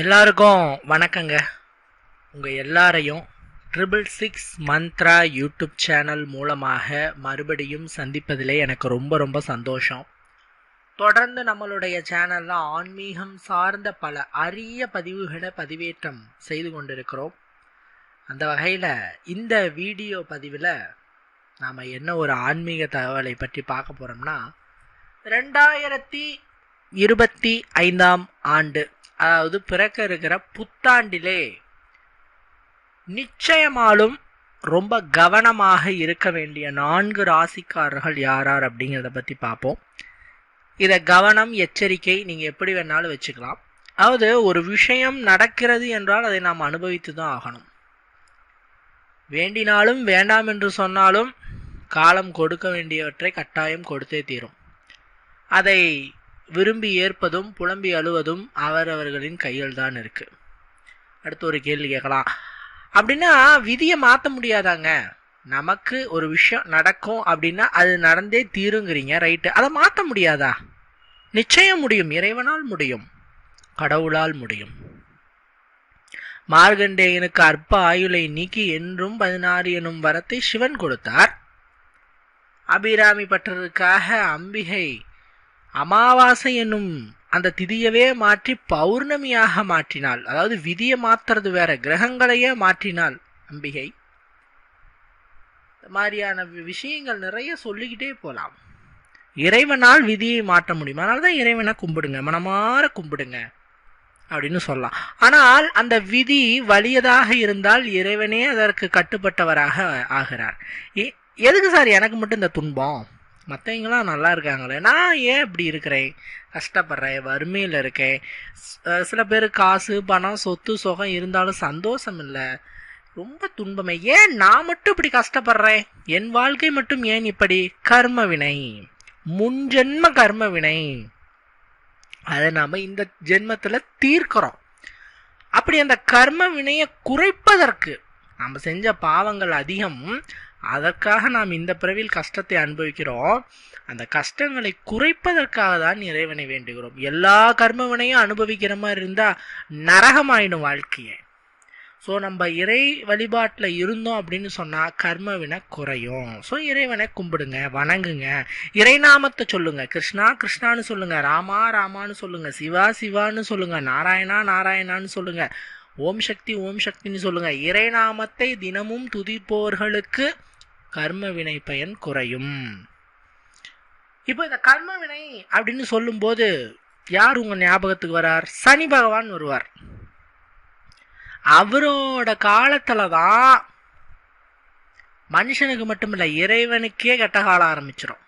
எல்லாருக்கும் வணக்கங்க. உங்கள் எல்லாரையும் triple six Mantra YouTube channel மூலமாக மறுபடியும் சந்திப்பதிலே எனக்கு ரொம்ப ரொம்ப சந்தோஷம். தொடர்ந்து நம்மளுடைய சேனலில் ஆன்மீகம் சார்ந்த பல அரிய பதிவுகளை பதிவேற்றம் செய்து கொண்டிருக்கிறோம். அந்த வகையில் இந்த வீடியோ பதிவில் நாம் என்ன ஒரு ஆன்மீக தகவலை பற்றி பார்க்க போகிறோம்னா ரெண்டாயிரத்தி இருபத்தி ஐந்தாம் ஆண்டு அதாவது பிறக்க இருக்கிற புத்தாண்டிலே நிச்சயமாலும் ரொம்ப கவனமாக இருக்க வேண்டிய நான்கு ராசிக்காரர்கள் யாரார் அப்படிங்கிறத பற்றி பார்ப்போம் இதை கவனம் எச்சரிக்கை நீங்கள் எப்படி வேணாலும் வச்சுக்கலாம். அதாவது ஒரு விஷயம் நடக்கிறது என்றால் அதை நாம் அனுபவித்து தான் ஆகணும். வேண்டினாலும் வேண்டாம் என்று சொன்னாலும் காலம் கொடுக்க வேண்டியவற்றை கட்டாயம் கொடுத்தே தீரும். அதை விரும்பி ஏற்பதும் புலம்பி அழுவதும் அவரவர்களின் கையில் தான் இருக்கு. அடுத்து ஒரு கேள்வி கேட்கலாம். அப்படின்னா விதியை மாற்ற முடியாதாங்க. நமக்கு ஒரு விஷயம் நடக்கும் அப்படின்னா அது நடந்தே தீருங்கிறீங்க ரைட்டு அதை மாற்ற முடியாதா? நிச்சயம் முடியும். இறைவனால் முடியும். கடவுளால் முடியும். மார்கண்டேயனுக்கு அற்ப ஆயுளை நீக்கி என்றும் பதினாறு எனும் வரத்தை சிவன் கொடுத்தார். அபிராமி பட்டதற்காக அம்பிகை அமாவாசை என்னும் அந்த திதியவே மாற்றி பௌர்ணமியாக மாற்றினாள். அதாவது விதியை மாத்துறது வேற கிரகங்களையே மாற்றினாள் அம்பிகை. மாதிரியான விஷயங்கள் நிறைய சொல்லிக்கிட்டே போகலாம் இறைவனால் விதியை மாற்ற முடியும்? அதனால தான் இறைவனை கும்பிடுங்க மனமாற கும்பிடுங்க அப்படின்னு சொல்லலாம். ஆனால் அந்த விதி வலியதாக இருந்தால் இறைவனே அதற்கு கட்டுப்பட்டவராக ஆகிறார். எதுக்கு சார் எனக்கு மட்டும் இந்த துன்பம்? மற்றவங்களாம் நல்லா இருக்காங்களே. நான் ஏன் இப்படி இருக்கிறேன்? கஷ்டப்படுறேன் வறுமையில் இருக்கேன். சில பேர் காசு பணம் சொத்து சுகம் இருந்தாலும் சந்தோஷம் இல்லை. ரொம்ப துன்பமே. ஏன் நான் மட்டும் இப்படி கஷ்டப்படுறேன்? என் வாழ்க்கை மட்டும் ஏன் இப்படி? கர்ம வினை. முன்ஜென்ம கர்ம வினை. அதை நாம் இந்த ஜென்மத்தில் தீர்க்கிறோம். அப்படி அந்த கர்ம வினையை குறைப்பதற்கு நம்ம செஞ்ச பாவங்கள் அதிகம். அதற்காக நாம் இந்த பிறவியில் கஷ்டத்தை அனுபவிக்கிறோம். அந்த கஷ்டங்களை குறைப்பதற்காக தான் இறைவனை வேண்டுகிறோம். எல்லா கர்மவினையும் அனுபவிக்கிற மாதிரி இருந்தால் நரகமாயிடும் வாழ்க்கையை. ஸோ நம்ம இறை வழிபாட்டில் இருந்தோம் அப்படின்னு சொன்னால் கர்மவினை குறையும். ஸோ இறைவனை கும்பிடுங்க வணங்குங்க. இறைநாமத்தை சொல்லுங்கள் கிருஷ்ணா கிருஷ்ணான்னு சொல்லுங்கள் ராமா ராமான்னு சொல்லுங்கள் சிவா சிவான்னு சொல்லுங்கள் நாராயணா நாராயணான்னு சொல்லுங்கள் ஓம் சக்தி ஓம் சக்தின்னு சொல்லுங்கள் இறைநாமத்தை தினமும் துதிப்போர்களுக்கு கர்ம வினை பயன் குறையும். இப்போ இந்த கர்ம வினை அப்படின்னு சொல்லும்போது யார் உங்க ஞாபகத்துக்கு வரார்? சனி பகவான் வருவார் அவரோட காலத்தில் தான் மனுஷனுக்கு மட்டுமில்லை இறைவனுக்கே கெட்ட காலம் ஆரம்பிச்சிடும்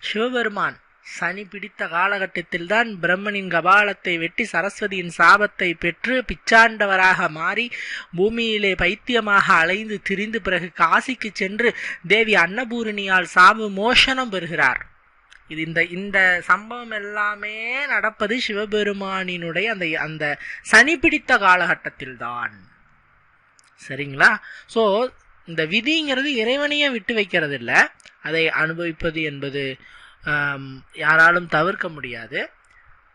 சிவபெருமான் சனி பிடித்த காலகட்டத்தில்தான் பிரம்மனின் கபாலத்தை வெட்டி சரஸ்வதியின் சாபத்தை பெற்று பிச்சாண்டவராக மாறி பூமியிலே பைத்தியமாக அலைந்து திரிந்து பிறகு காசிக்கு சென்று தேவி அன்னபூரணியால் சாப மோஷனம் பெறுகிறார். இது இந்த இந்த சம்பவம் எல்லாமே நடப்பது சிவபெருமானினுடைய அந்த அந்த சனி பிடித்த காலகட்டத்தில்தான். சரிங்களா? ஸோ இந்த விதிங்கிறது இறைவனையே விட்டு வைக்கிறது இல்லை அதை அனுபவிப்பது என்பது யாராலும் தவிர்க்க முடியாது.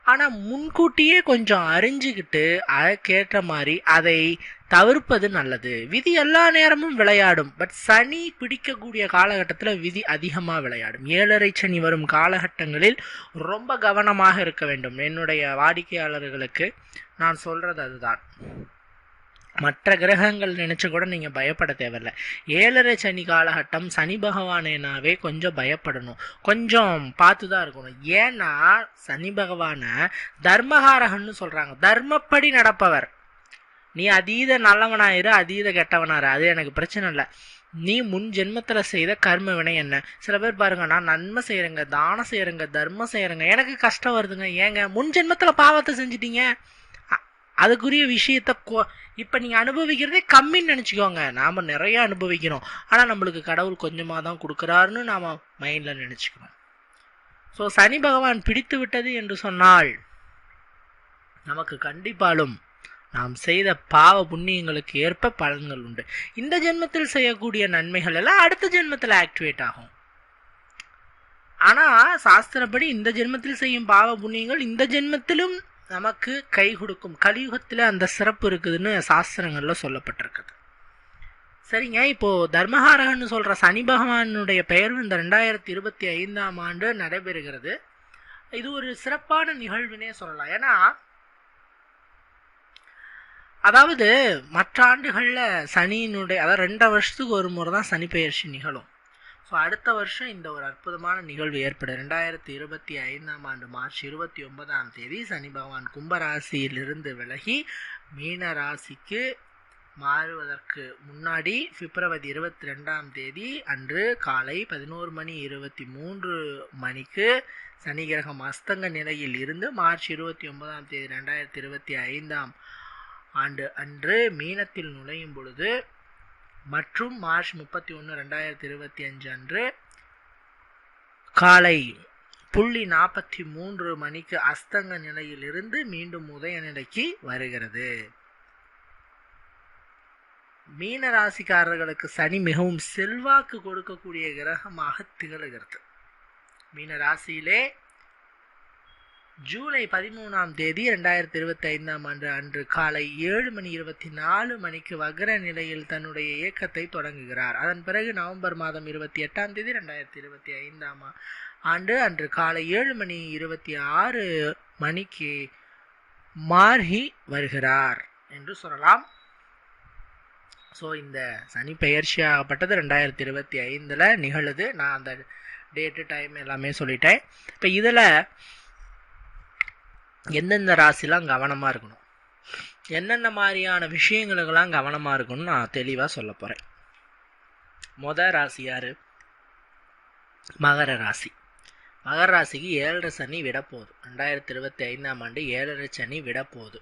ஆனால் முன்கூட்டியே கொஞ்சம் அறிஞ்சுக்கிட்டு அதற்கேற்ற மாதிரி அதை தவிர்ப்பது நல்லது. விதி எல்லா நேரமும் விளையாடும். பட் சனி பிடிக்கக்கூடிய காலகட்டத்தில் விதி அதிகமாக விளையாடும். ஏழரை சனி வரும் காலகட்டங்களில் ரொம்ப கவனமாக இருக்க வேண்டும். என்னுடைய வாடிக்கையாளர்களுக்கு நான் சொல்கிறது அதுதான். மற்ற கிரகங்கள் நினச்சி கூட நீங்கள் பயப்பட தேவையில்ல. ஏழரை சனி காலகட்டம் சனி பகவானேனாவே கொஞ்சம் பயப்படணும். கொஞ்சம் பார்த்து தான் இருக்கணும். ஏன்னா சனி பகவானை தர்மகாரகன்னு சொல்கிறாங்க தர்மப்படி நடப்பவர். நீ அதீத நல்லவனாயிரு அதீத கெட்டவனாரு அது எனக்கு பிரச்சனை இல்லை. நீ முன் ஜென்மத்தில் செய்த கர்ம வினை என்ன? சில பேர் பாருங்க நான் நன்மை செய்கிறேங்க தானம் செய்கிறேங்க தர்மம் செய்கிறேங்க எனக்கு கஷ்டம் வருதுங்க. ஏங்க முன் ஜென்மத்தில் பாவத்தை செஞ்சிட்டீங்க? அதுக்குரிய விஷயத்த இப்போ நீங்கள் அனுபவிக்கிறதே கம்மின்னு நினச்சிக்கோங்க. நாம் நிறைய அனுபவிக்கிறோம். ஆனால் நம்மளுக்கு கடவுள் கொஞ்சமாக தான் கொடுக்குறாருன்னு நாம் மைண்டில் நினச்சிக்கணும். ஸோ சனி பகவான் பிடித்து விட்டது என்று சொன்னால் நமக்கு கண்டிப்பாலும் நாம் செய்த பாவ புண்ணியங்களுக்கு ஏற்ப பலன்கள் உண்டு. இந்த ஜென்மத்தில் செய்யக்கூடிய நன்மைகள் எல்லாம் அடுத்த ஜென்மத்தில் ஆக்டிவேட் ஆகும். ஆனால் சாஸ்திரப்படி இந்த ஜென்மத்தில் செய்யும் பாவ புண்ணியங்கள் இந்த ஜென்மத்திலும் நமக்கு கை கொடுக்கும். கலியுகத்தில் அந்த சிறப்பு இருக்குதுன்னு சாஸ்திரங்களில் சொல்லப்பட்டிருக்குது. சரிங்க இப்போது தர்மஹாரகன்னு சொல்கிற சனி பகவானுடைய பெயர் இந்த ரெண்டாயிரத்தி இருபத்தி ஐந்தாம் ஆண்டு நடைபெறுகிறது. இது ஒரு சிறப்பான நிகழ்வுனே சொல்லலாம். ஏன்னா அதாவது மற்ற ஆண்டுகளில் சனியினுடைய அதாவது ரெண்டு வருஷத்துக்கு ஒரு முறை தான் சனி பெயர்ச்சி நிகழும். ஸோ அடுத்த வருஷம் இந்த ஒரு அற்புதமான நிகழ்வு ஏற்படும். ரெண்டாயிரத்தி இருபத்தி ஐந்தாம் ஆண்டு மார்ச் இருபத்தி ஒன்பதாம் தேதி சனி பகவான் கும்பராசியிலிருந்து விலகி மீன ராசிக்கு மாறுவதற்கு முன்னாடி பிப்ரவரி இருபத்தி ரெண்டாம் தேதி அன்று காலை பதினோரு மணி இருபத்தி மூன்று மணிக்கு சனி கிரகம் அஸ்தங்க நிலையில் இருந்து மார்ச் இருபத்தி ஒன்பதாம் தேதி ரெண்டாயிரத்தி இருபத்தி ஐந்தாம் ஆண்டு அன்று மீனத்தில் நுழையும் பொழுது மற்றும் மார்ச் முப்பத்தி ஒன்று ரெண்டாயிரத்தி இருபத்தி அஞ்சு அன்று காலை புள்ளி நாற்பத்தி மூன்று மணிக்கு அஸ்தங்க நிலையிலிருந்து மீண்டும் உதய நிலைக்கு வருகிறது. மீன ராசிக்காரர்களுக்கு சனி மிகவும் செல்வாக்கு கொடுக்கக்கூடிய கிரகமாக திகழ்கிறது. மீன ராசியிலே ஜூலை பதிமூணாம் தேதி ரெண்டாயிரத்தி இருபத்தி ஐந்தாம் ஆண்டு அன்று காலை ஏழு மணி இருபத்தி நாலு மணிக்கு வக்ர நிலையில் தன்னுடைய இயக்கத்தை தொடங்குகிறார். அதன் பிறகு நவம்பர் மாதம் இருபத்தி எட்டாம் தேதி ரெண்டாயிரத்தி இருபத்தி ஐந்தாம் ஆண்டு அன்று காலை ஏழு மணி இருபத்தி ஆறு மணிக்கு மார்கி வருகிறார் என்று சொல்லலாம். ஸோ இந்த சனி பெயர்ச்சி ஆகப்பட்டது ரெண்டாயிரத்தி இருபத்தி ஐந்தில் நிகழுது. நான் அந்த டேட்டு டைம் எல்லாமே சொல்லிட்டேன். இப்போ இதில் எந்தெந்த ராசிலாம் கவனமாக இருக்கணும்? என்னென்ன மாதிரியான விஷயங்களுக்கெல்லாம் கவனமாக இருக்கணும்னு நான் தெளிவாக சொல்ல போகிறேன் மொத ராசி யார்? மகர ராசி. மகர ராசிக்கு ஏழரை சனி விடப்போகுது ரெண்டாயிரத்தி இருபத்தி ஐந்தாம் ஆண்டு ஏழரை சனி விடப்போகுது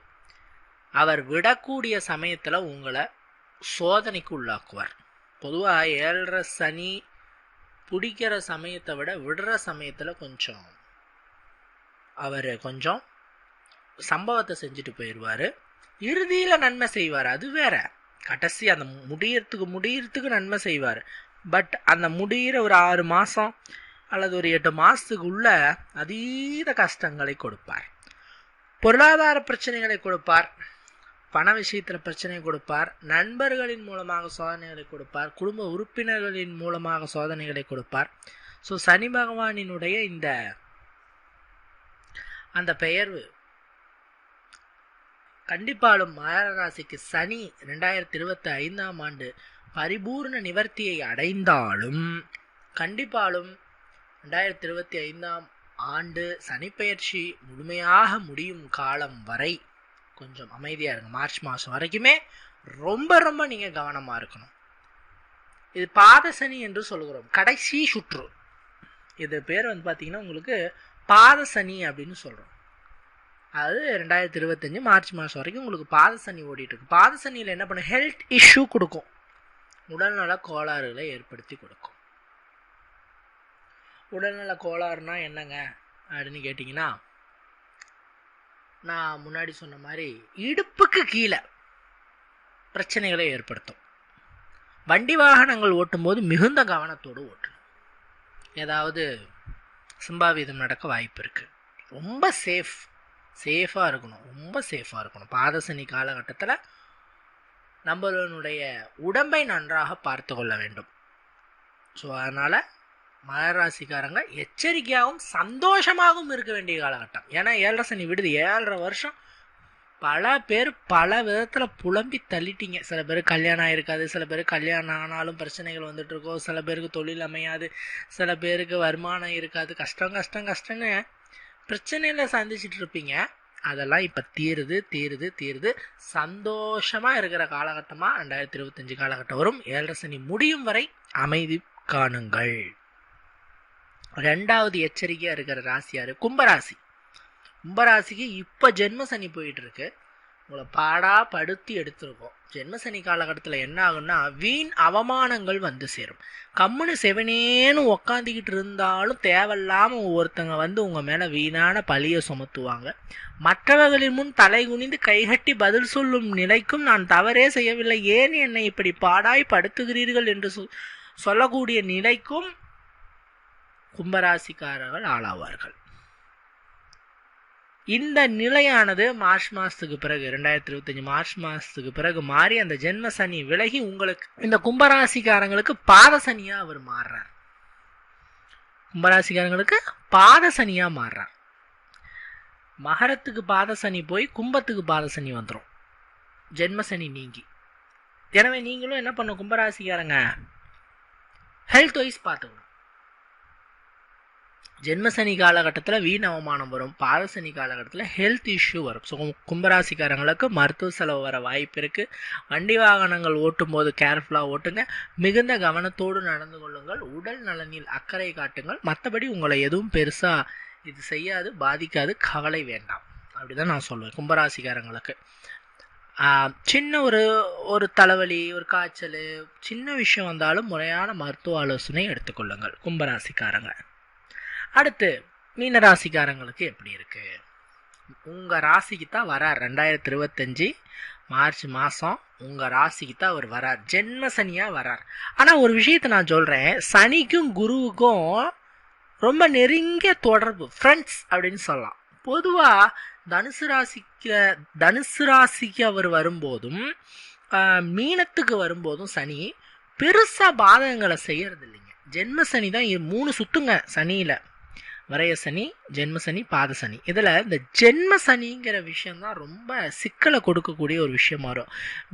அவர் விடக்கூடிய சமயத்தில் உங்களை சோதனைக்கு உள்ளாக்குவார். பொதுவாக ஏழரை சனி பிடிக்கிற சமயத்தை விட விடுற சமயத்தில் கொஞ்சம் அவர் கொஞ்சம் சம்பவத்தை செஞ்சுட்டு போயிடுவார் இறுதியில் நன்மை செய்வார். அது வேற. கடைசி அந்த முடியறதுக்கு முடியறதுக்கு நன்மை செய்வார். பட் அந்த முடிகிற ஒரு ஆறு மாதம் அல்லது ஒரு எட்டு மாதத்துக்குள்ள அதீத கஷ்டங்களை கொடுப்பார். பொருளாதார பிரச்சனைகளை கொடுப்பார். பண விஷயத்தில் பிரச்சனை கொடுப்பார். நண்பர்களின் மூலமாக சோதனைகளை கொடுப்பார். குடும்ப உறுப்பினர்களின் மூலமாக சோதனைகளை கொடுப்பார். ஸோ சனி பகவானினுடைய இந்த அந்த பெயர்வு கண்டிப்பாலும் மகராசிக்கு சனி ரெண்டாயிரத்தி இருபத்தி ஐந்தாம் ஆண்டு பரிபூர்ண நிவர்த்தியை அடைந்தாலும் கண்டிப்பாலும் ரெண்டாயிரத்தி இருபத்தி ஐந்தாம் ஆண்டு சனிப்பெயர்ச்சி முழுமையாக முடியும் காலம் வரை கொஞ்சம் அமைதியாக இருங்க. மார்ச் மாதம் வரைக்குமே ரொம்ப ரொம்ப நீங்கள் கவனமாக இருக்கணும். இது பாத சனி என்று சொல்கிறோம் கடைசி சுற்று. இது பேர் வந்து பார்த்தீங்கன்னா உங்களுக்கு பாத சனி அப்படின்னு சொல்கிறோம் அது ரெண்டாயிரத்தி இருபத்தஞ்சி மார்ச் மாதம் வரைக்கும் உங்களுக்கு பாதசனி ஓடிட்டுருக்கு. ஓடிட்டு இருக்கு பாத என்ன பண்ணும் ஹெல்த் இஷ்யூ கொடுக்கும். உடல்நல கோளாறுகளை ஏற்படுத்தி கொடுக்கும். உடல்நல கோளாறுனா என்னங்க அப்படின்னு கேட்டிங்கன்னா நான் முன்னாடி சொன்ன மாதிரி இடுப்புக்கு கீழே பிரச்சனைகளை ஏற்படுத்தும். வண்டி வாகனங்கள் ஓட்டும்போது மிகுந்த கவனத்தோடு ஓட்டணும். ஏதாவது சிம்பாவிதம் நடக்க வாய்ப்பு இருக்குது ரொம்ப சேஃப் சேஃபாக இருக்கணும். ரொம்ப சேஃபாக இருக்கணும். பாதசனி காலகட்டத்தில் நம்மளுடைய உடம்பை நன்றாக பார்த்து கொள்ள வேண்டும். ஸோ அதனால் மகராசிக்காரங்க எச்சரிக்கையாகவும் சந்தோஷமாகவும் இருக்க வேண்டிய காலகட்டம். ஏன்னா ஏழரை சனி விடுது. ஏழரை வருஷம் பல பேர் பல விதத்தில் புலம்பி தள்ளிட்டீங்க. சில பேர் கல்யாணம் ஆயிருக்காது. சில பேர் கல்யாணம் ஆனாலும் பிரச்சனைகள் வந்துட்டுருக்கோம் சில பேருக்கு தொழில் அமையாது. சில பேருக்கு வருமானம் இருக்காது. கஷ்டம் கஷ்டம் கஷ்டம்னு பிரச்சனையில் சந்திச்சுட்டு இருப்பீங்க அதெல்லாம் இப்போ தீருது தீருது தீருது. சந்தோஷமாக இருக்கிற காலகட்டமாக ரெண்டாயிரத்தி இருபத்தஞ்சு காலகட்டம் வரும். ஏழரை சனி முடியும் வரை அமைதி காணுங்கள். ரெண்டாவது எச்சரிக்கையாக இருக்கிற ராசியார் கும்பராசி. கும்பராசிக்கு இப்போ ஜென்ம சனி போயிட்டுருக்கு. உங்களை பாடா படுத்தி எடுத்திருக்கோம். ஜென்மசனி காலகட்டத்தில் என்ன ஆகும்னா வீண் அவமானங்கள் வந்து சேரும். கம்முன்னு செவனேன்னு உக்காந்துக்கிட்டு இருந்தாலும் தேவையில்லாமல் ஒருத்தங்க வந்து உங்கள் மேலே வீணான பழியை சுமத்துவாங்க. மற்றவர்களின் முன் தலை குனிந்து கைகட்டி பதில் சொல்லும் நிலைக்கும் நான் தவறே செய்யவில்லை. ஏன் என்னை இப்படி பாடாய் படுத்துகிறீர்கள் என்று சொல்லக்கூடிய நிலைக்கும் கும்பராசிக்காரர்கள் ஆளாவார்கள். இந்த நிலையானது மார்ச் மாதத்துக்கு பிறகு ரெண்டாயிரத்தி இருபத்தஞ்சி மார்ச் மாதத்துக்கு பிறகு மாறி அந்த ஜென்ம சனி விலகி உங்களுக்கு இந்த கும்பராசிக்காரங்களுக்கு பாத சனியாக அவர் மாறுறார். கும்பராசிக்காரங்களுக்கு பாத சனியாக மாறுறார். மகரத்துக்கு பாத சனி போய் கும்பத்துக்கு பாத சனி வந்துடும் ஜென்ம சனி நீங்கி. எனவே நீங்களும் என்ன பண்ணும் கும்பராசிக்காரங்க? ஹெல்த் வைஸ் பார்த்துக்கணும். ஜென்மசனி காலகட்டத்தில் வீண் அவமானம் வரும். பாதசனி காலகட்டத்தில் ஹெல்த் இஷ்யூ வரும். ஸோ கும்பராசிக்காரங்களுக்கு மருத்துவ செலவு வர வாய்ப்பு இருக்குது வண்டி வாகனங்கள் ஓட்டும் போது கேர்ஃபுல்லாக ஓட்டுங்க. மிகுந்த கவனத்தோடு நடந்து கொள்ளுங்கள். உடல் நலனில் அக்கறை காட்டுங்கள். மற்றபடி உங்களை எதுவும் பெருசாக இது செய்யாது பாதிக்காது கவலை வேண்டாம். அப்படி தான் நான் சொல்லுவேன் கும்பராசிக்காரங்களுக்கு. சின்ன ஒரு ஒரு தலைவலி ஒரு காய்ச்சல் சின்ன விஷயம் வந்தாலும் முறையான மருத்துவ ஆலோசனை எடுத்துக்கொள்ளுங்கள் கும்பராசிக்காரங்க. அடுத்து மீன ராசிக்காரங்களுக்கு எப்படி இருக்குது உங்கள் ராசிக்கு தான் வரார். ரெண்டாயிரத்தி இருபத்தஞ்சி மார்ச் மாதம் உங்கள் ராசிக்கு தான் அவர் வரார். ஜென்ம சனியாக வரார். ஆனால் ஒரு விஷயத்தை நான் சொல்கிறேன் சனிக்கும் குருவுக்கும் ரொம்ப நெருங்கிய தொடர்பு. ஃப்ரெண்ட்ஸ் அப்படின்னு சொல்லலாம். பொதுவாக தனுசு ராசிக்கு தனுசு ராசிக்கு அவர் வரும்போதும் மீனத்துக்கு வரும்போதும் சனி பெருசாக பாதகங்களை செய்கிறது இல்லைங்க ஜென்ம சனி தான் மூணு சுத்துங்க சனியில். விரய சனி ஜென்ம சனி பாத சனி. இதில் இந்த ஜென்ம சனிங்கிற விஷயம்தான் ரொம்ப சிக்கலை கொடுக்கக்கூடிய ஒரு விஷயம் வரும்.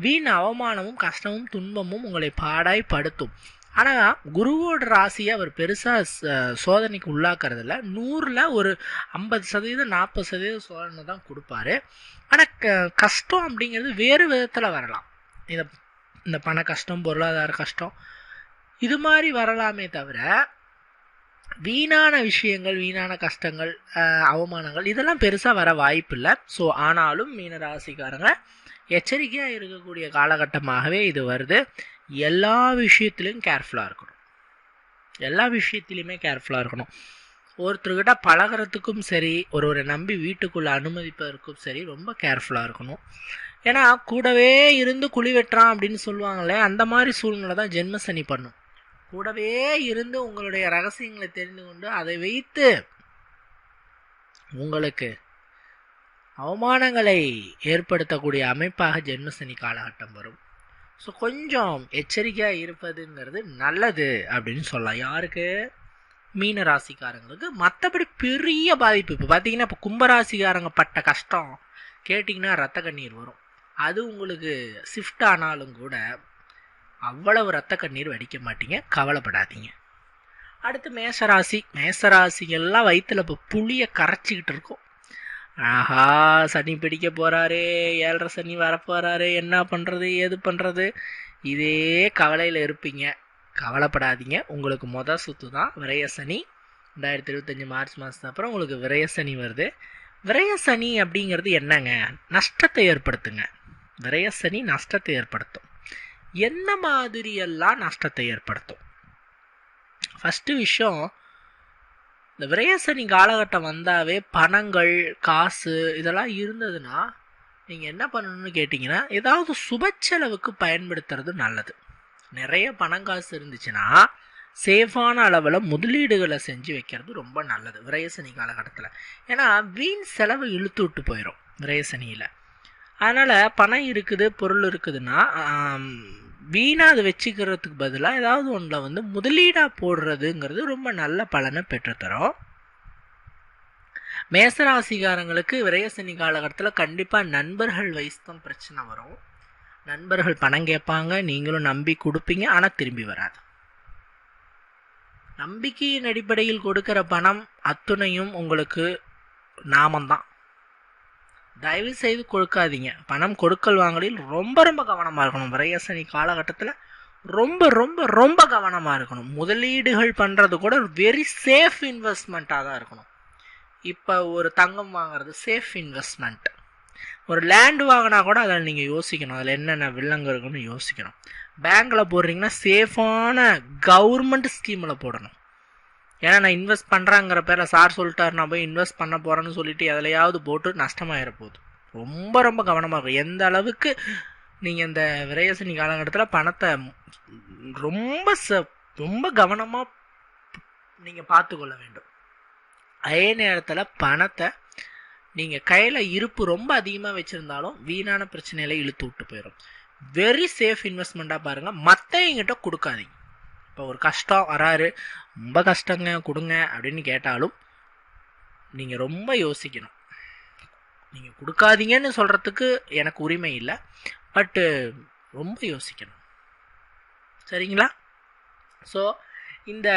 வீண் அவமானமும் கஷ்டமும் துன்பமும் உங்களை பாடாய் படுத்தும். ஆனால் குருவோட ராசியை அவர் பெருசாக சோதனைக்கு உள்ளாக்குறதில்ல. நூறில் ஒரு ஐம்பது சதவீதம் நாற்பது சதவீதம் சோதனை தான் கொடுப்பாரு. ஆனால் க கஷ்டம் அப்படிங்கிறது வேறு விதத்தில் வரலாம். இந்த இந்த பண கஷ்டம் பொருளாதார கஷ்டம் இது மாதிரி வரலாமே தவிர வீணான விஷயங்கள் வீணான கஷ்டங்கள் அவமானங்கள் இதெல்லாம் பெருசாக வர வாய்ப்பு இல்லை ஸோ ஆனாலும் மீன ராசிக்காரங்க எச்சரிக்கையாக இருக்கக்கூடிய காலகட்டமாகவே இது வருது. எல்லா விஷயத்துலையும் கேர்ஃபுல்லாக இருக்கணும். எல்லா விஷயத்துலையுமே கேர்ஃபுல்லாக இருக்கணும். ஒருத்தர்கிட்ட பழகிறதுக்கும் சரி ஒருவரை நம்பி வீட்டுக்குள்ளே அனுமதிப்பதற்கும் சரி ரொம்ப கேர்ஃபுல்லாக இருக்கணும். ஏன்னா கூடவே இருந்து குழி வெட்டுறான் அப்படின்னு சொல்லுவாங்களே அந்த மாதிரி சூழ்நிலை தான் ஜென்மசனி பண்ணும். கூடவே இருந்து உங்களுடைய ரகசியங்களை தெரிந்து கொண்டு அதை வைத்து உங்களுக்கு அவமானங்களை ஏற்படுத்தக்கூடிய அமைப்பாக ஜென்மசனி காலகட்டம் வரும். ஸோ கொஞ்சம் எச்சரிக்கையாக இருப்பதுங்கிறது நல்லது அப்படின்னு சொல்லலாம். யாருக்கு? மீன ராசிக்காரங்களுக்கு. மற்றபடி பெரிய பாதிப்பு. இப்போ பார்த்தீங்கன்னா இப்போ கும்பராசிக்காரங்க பட்ட கஷ்டம் கேட்டிங்கன்னா ரத்த கண்ணீர் வரும். அது உங்களுக்கு ஷிஃப்ட் ஆனாலும் கூட அவ்வளவு ரத்த கண்ணீர் வடிக்க மாட்டீங்க கவலைப்படாதீங்க. அடுத்து மேசராசி. மேசராசிகள்லாம் வயிற்றுல இப்போ புளியை கரைச்சிக்கிட்டு இருக்கும். ஆஹா சனி பிடிக்க போகிறாரே ஏழரை சனி வரப்போகிறாரு என்ன பண்ணுறது ஏது பண்ணுறது இதே கவலையில் இருப்பீங்க. கவலைப்படாதீங்க. உங்களுக்கு மொதல் சுற்று தான் விரயசனி ரெண்டாயிரத்தி இருபத்தஞ்சி மார்ச் மாதத்துக்கு அப்புறம் உங்களுக்கு விரயசனி வருது. விரயசனி அப்படிங்கிறது என்னங்க? நஷ்டத்தை ஏற்படுத்துங்க. விரயசனி நஷ்டத்தை ஏற்படுத்தும். என்ன மாதிரியெல்லாம் நஷ்டத்தை ஏற்படுத்தும்? ஃபஸ்ட்டு விஷயம் இந்த விரயசனி காலகட்டம் வந்தாவே பணங்கள் காசு இதெல்லாம் இருந்ததுன்னா நீங்கள் என்ன பண்ணணும்னு கேட்டிங்கன்னா ஏதாவது சுப செலவுக்கு பயன்படுத்துறது நல்லது. நிறைய பணம் காசு இருந்துச்சுன்னா சேஃபான அளவில் முதலீடுகளை செஞ்சு வைக்கிறது ரொம்ப நல்லது விரயசனி காலகட்டத்தில். ஏன்னா வீண் செலவு இழுத்து விட்டு போயிடும் விரயசனியில். அதனால் பணம் இருக்குது பொருள் இருக்குதுன்னா வீணாக அதை வச்சுக்கிறதுக்கு பதிலாக ஏதாவது ஒன்றில் வந்து முதலீடாக போடுறதுங்கிறது ரொம்ப நல்ல பலனை பெற்றுத்தரும். மேசராசிகாரங்களுக்கு விரயசனி காலகட்டத்தில் கண்டிப்பாக நண்பர்கள் வயசு தான் பிரச்சனை வரும். நண்பர்கள் பணம் கேட்பாங்க நீங்களும் நம்பி கொடுப்பீங்க ஆனால் திரும்பி வராது. நம்பிக்கையின் அடிப்படையில் கொடுக்கிற பணம் அத்துணையும் உங்களுக்கு நாமந்தான் தயவு செய்து கொடுக்காதீங்க. பணம் கொடுக்கல் வாங்கலில் ரொம்ப ரொம்ப கவனமாக இருக்கணும். விரையசனி காலகட்டத்தில் ரொம்ப ரொம்ப ரொம்ப கவனமாக இருக்கணும். முதலீடுகள் பண்ணுறது கூட வெரி சேஃப் இன்வெஸ்ட்மெண்ட்டாக தான் இருக்கணும். இப்போ ஒரு தங்கம் வாங்குறது சேஃப் இன்வெஸ்ட்மெண்ட் ஒரு லேண்டு வாங்கினா கூட அதில் நீங்கள் யோசிக்கணும். அதில் என்னென்ன வில்லங்க இருக்குன்னு யோசிக்கணும். பேங்க்கில் போடுறீங்கன்னா சேஃபான கவர்மெண்ட் ஸ்கீமில் போடணும். ஏன்னா நான் இன்வெஸ்ட் பண்ணுறாங்கிற பேரில் சார் சொல்லிட்டார் நான் போய் இன்வெஸ்ட் பண்ண போகிறேன்னு சொல்லிட்டு எதுலையாவது போட்டு நஷ்டமாயிட போகுது. ரொம்ப ரொம்ப கவனமாக இருக்கும் எந்த அளவுக்கு நீங்கள் இந்த விரையசனி காலகட்டத்தில் பணத்தை ரொம்ப ச ரொம்ப கவனமாக நீங்கள் பார்த்துக்கொள்ள வேண்டும். அதே நேரத்தில் பணத்தை நீங்கள் கையில் இருப்பு ரொம்ப அதிகமாக வச்சுருந்தாலும் வீணான பிரச்சனையில இழுத்து விட்டு போயிடும் வெரி சேஃப் இன்வெஸ்ட்மெண்ட்டாக பாருங்கள் மற்றவங்கிட்ட கொடுக்காதீங்க. இப்போ ஒரு கஷ்டம் வராரு ரொம்ப கஷ்டங்க கொடுங்க அப்படின்னு கேட்டாலும் நீங்கள் ரொம்ப யோசிக்கணும். நீங்கள் கொடுக்காதீங்கன்னு சொல்கிறதுக்கு எனக்கு உரிமை இல்லை பட்டு ரொம்ப யோசிக்கணும். சரிங்களா? ஸோ இந்த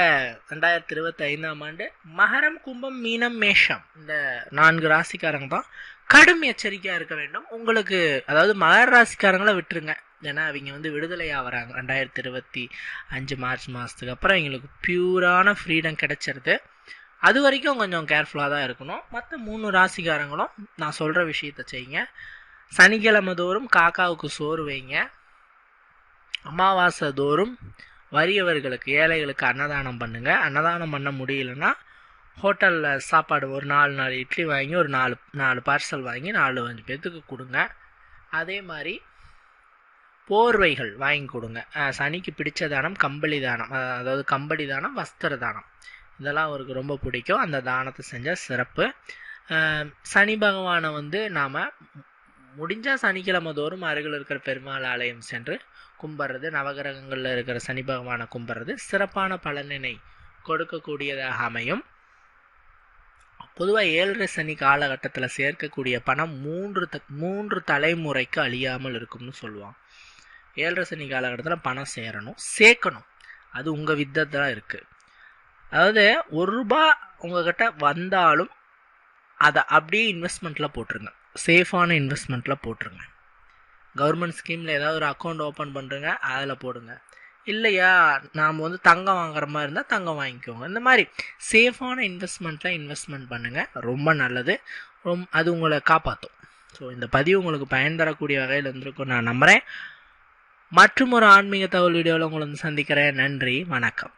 ரெண்டாயிரத்தி இருபத்தி ஐந்தாம் ஆண்டு மகரம் கும்பம் மீனம் மேஷம் இந்த நான்கு ராசிக்காரங்க தான் கடும் எச்சரிக்கையாக இருக்க வேண்டும். உங்களுக்கு அதாவது மகர ராசிக்காரங்களை விட்டுருங்க. ஏன்னா அவங்க வந்து விடுதலை ஆகிறாங்க ரெண்டாயிரத்தி இருபத்தி அஞ்சு மார்ச் மாதத்துக்கு அப்புறம் எங்களுக்கு பியூரான ஃப்ரீடம் கிடைச்சிருது. அது வரைக்கும் கொஞ்சம் கேர்ஃபுல்லாக தான் இருக்கணும். மற்ற மூணு ராசிக்காரங்களும் நான் சொல்கிற விஷயத்த செய்யுங்க. சனிக்கிழமை தோறும் காக்காவுக்கு சோறு வைங்க. அமாவாசை தோறும் வறியவர்களுக்கு ஏழைகளுக்கு அன்னதானம் பண்ணுங்கள் அன்னதானம் பண்ண முடியலன்னா ஹோட்டலில் சாப்பாடு ஒரு நாலு நாலு இட்லி வாங்கி ஒரு நாலு நாலு பார்சல் வாங்கி நாலு அஞ்சு பேர்த்துக்கு கொடுங்க. அதே மாதிரி போர்வைகள் வாங்கி கொடுங்க. சனிக்கு பிடிச்ச தானம் கம்பளி தானம். அதாவது கம்பளி தானம் வஸ்திர தானம். இதெல்லாம் அவருக்கு ரொம்ப பிடிக்கும். அந்த தானத்தை செஞ்சால் சிறப்பு. சனி பகவானை வந்து நாம் முடிஞ்சால் சனிக்கிழமை தோறும் அருகில் இருக்கிற பெருமாள் ஆலயம் சென்று கும்பிட்றது நவகிரகங்களில் இருக்கிற சனி பகவானை கும்பிட்றது சிறப்பான பலனினை கொடுக்கக்கூடியதாக அமையும். பொதுவாக ஏழரை சனி காலகட்டத்தில் சேர்க்கக்கூடிய பணம் மூன்று த மூன்று தலைமுறைக்கு அழியாமல் இருக்கும்னு சொல்லுவான் ஏழரை சனி காலகட்டத்தில் பணம் சேரணும் சேர்க்கணும். அது உங்கள் வித்தத்தில் இருக்குது அதாவது ஒரு ரூபா உங்ககிட்ட வந்தாலும் அதை அப்படியே இன்வெஸ்ட்மெண்ட்டில் போட்டுருங்க. சேஃபான இன்வெஸ்ட்மெண்ட்டில் போட்டுருங்க. கவர்மெண்ட் ஸ்கீமில் ஏதாவது ஒரு அக்கௌண்ட் ஓப்பன் பண்ணுறங்க அதில் போடுங்க. இல்லையா நாம் வந்து தங்கம் வாங்குற மாதிரி இருந்தால் தங்கம் வாங்கிக்கோங்க. இந்த மாதிரி சேஃபான இன்வெஸ்ட்மெண்ட்டில் இன்வெஸ்ட்மெண்ட் பண்ணுங்கள் ரொம்ப நல்லது. ரொம் அது உங்களை காப்பாற்றும் ஸோ இந்த பதிவு உங்களுக்கு பயன் தரக்கூடிய வகையில் இருந்திருக்கும் நான் நம்புகிறேன் மற்றும் ஒரு ஆன்மீக தகவல் வீடியோவில் உங்களை வந்து சந்திக்கிறேன். நன்றி. வணக்கம்.